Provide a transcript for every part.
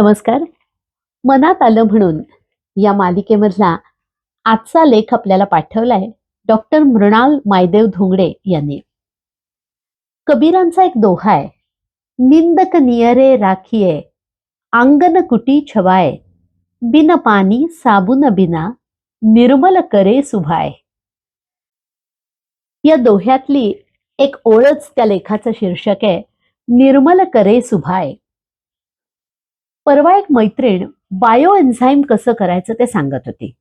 नमस्कार. मनात आलं म्हणून या मालिकेमधला आजचा लेख आपल्याला पाठवलाय डॉक्टर मृणाल मायदेव धोंगडे यांनी. कबीरांचा एक दोहा आहे. निंदक नियरे राखिये आंगन कुटी छवाय बिन पाणी साबुन बिना निर्मल करे सुभाय. या दोह्यातली एक ओळच त्या लेखाचं शीर्षक आहे निर्मल करे सुभाय. परवा एक मैत्रीण बायो एन्झाईम कसं करायचं ते सांगत होती.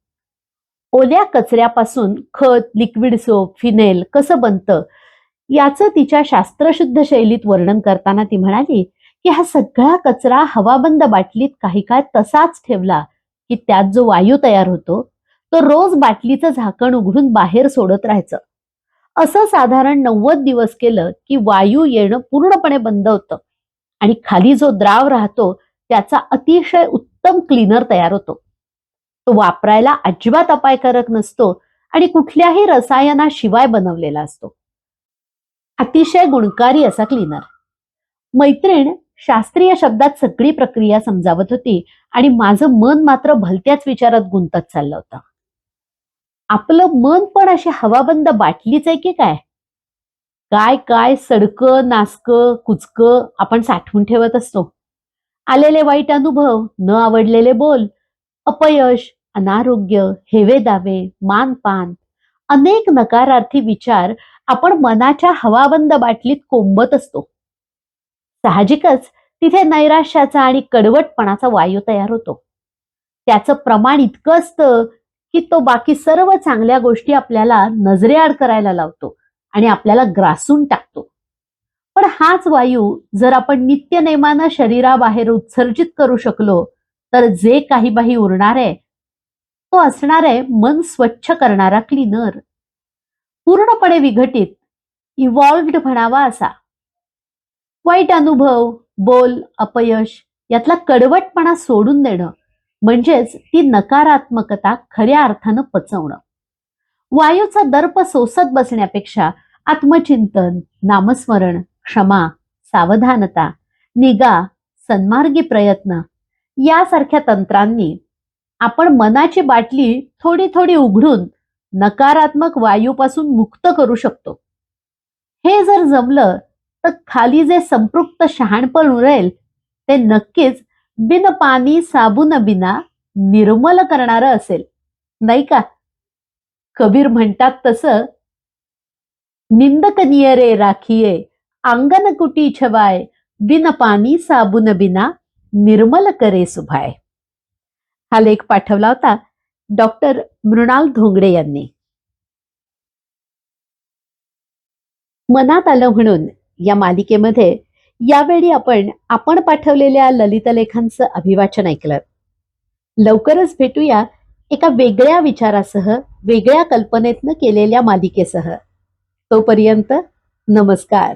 ओल्या कचऱ्यापासून खत लिक्विड सोप फिनेल कसं बनतं याचं तिच्या शास्त्रशुद्ध शैलीत वर्णन करताना ती म्हणाली की हा सगळा कचरा हवाबंद बाटलीत काही काळ तसाच ठेवला की त्यात जो वायू तयार होतो तो रोज बाटलीचं झाकण उघडून बाहेर सोडत राहायचं. असं साधारण नव्वद दिवस केलं की वायू येणं पूर्णपणे बंद होतं आणि खाली जो द्राव राहतो त्याचा अतिशय उत्तम क्लीनर तयार होतो. तो वापरायला अजिबात अपायकारक नसतो आणि कुठल्याही रसायनाशिवाय बनवलेला असतो. अतिशय गुणकारी असा क्लीनर मैत्रीण शास्त्रीय शब्दात सगळी प्रक्रिया समजावत होती आणि माझं मन मात्र भलत्याच विचारात गुंतत चाललं होतं. आपलं मन पण अशी हवाबंद बाटलीच आहे की काय? काय काय सडकं नासकं कुचकं आपण साठवून ठेवत असतो. आलेले वाईट अनुभव न आवडलेले बोल अपयश अनारोग्य हेवे दावे मानपान अनेक नकारार्थी विचार आपण मनाच्या हवाबंद बाटलीत कोंबत असतो. साहजिकच तिथे नैराश्याचा आणि कडवटपणाचा वायू तयार होतो. त्याचं प्रमाण इतकं असतं की तो बाकी सर्व चांगल्या गोष्टी आपल्याला नजरेआड करायला लावतो आणि आपल्याला ग्रासून टाकतो. पण हाच वायू जर आपण नित्यनेमानं शरीराबाहेर उत्सर्जित करू शकलो तर जे काही बाही उरणार आहे तो असणार आहे मन स्वच्छ करणारा क्लीनर. पूर्णपणे विघटित इव्हॉल्व्ड म्हणावा असा. वाईट अनुभव बोल अपयश यातला कडवटपणा सोडून देणं म्हणजेच ती नकारात्मकता खऱ्या अर्थानं पचवणं. वायूचा दर्प सोसत बसण्यापेक्षा आत्मचिंतन नामस्मरण क्षमा सावधानता निगा सन्मार्गी प्रयत्न यासारख्या तंत्रांनी आपण मनाची बाटली थोडी थोडी उघडून नकारात्मक वायूपासून मुक्त करू शकतो. हे जर जमलं तर खाली जे संपृक्त शहाणपण उरेल ते नक्कीच बिन पाणी साबून बिना निर्मल करणारं असेल. नाही का? कबीर म्हणतात तसं निंदक नियरे राखीये अंगन कुटी छवाय बिन पाणी साबुन बिना निर्मल करे सुभाय हा लेख पाठवला होता डॉक्टर मृणाल धोंगडे यांनी मनात आलं म्हणून या मालिकेमध्ये यावेळी आपण आपण पाठवलेल्या ललित लेखांचं अभिवाचन ऐकलं लवकरच भेटूया एका वेगळ्या विचारासह वेगळ्या कल्पनेतनं केलेल्या मालिकेसह तोपर्यंत नमस्कार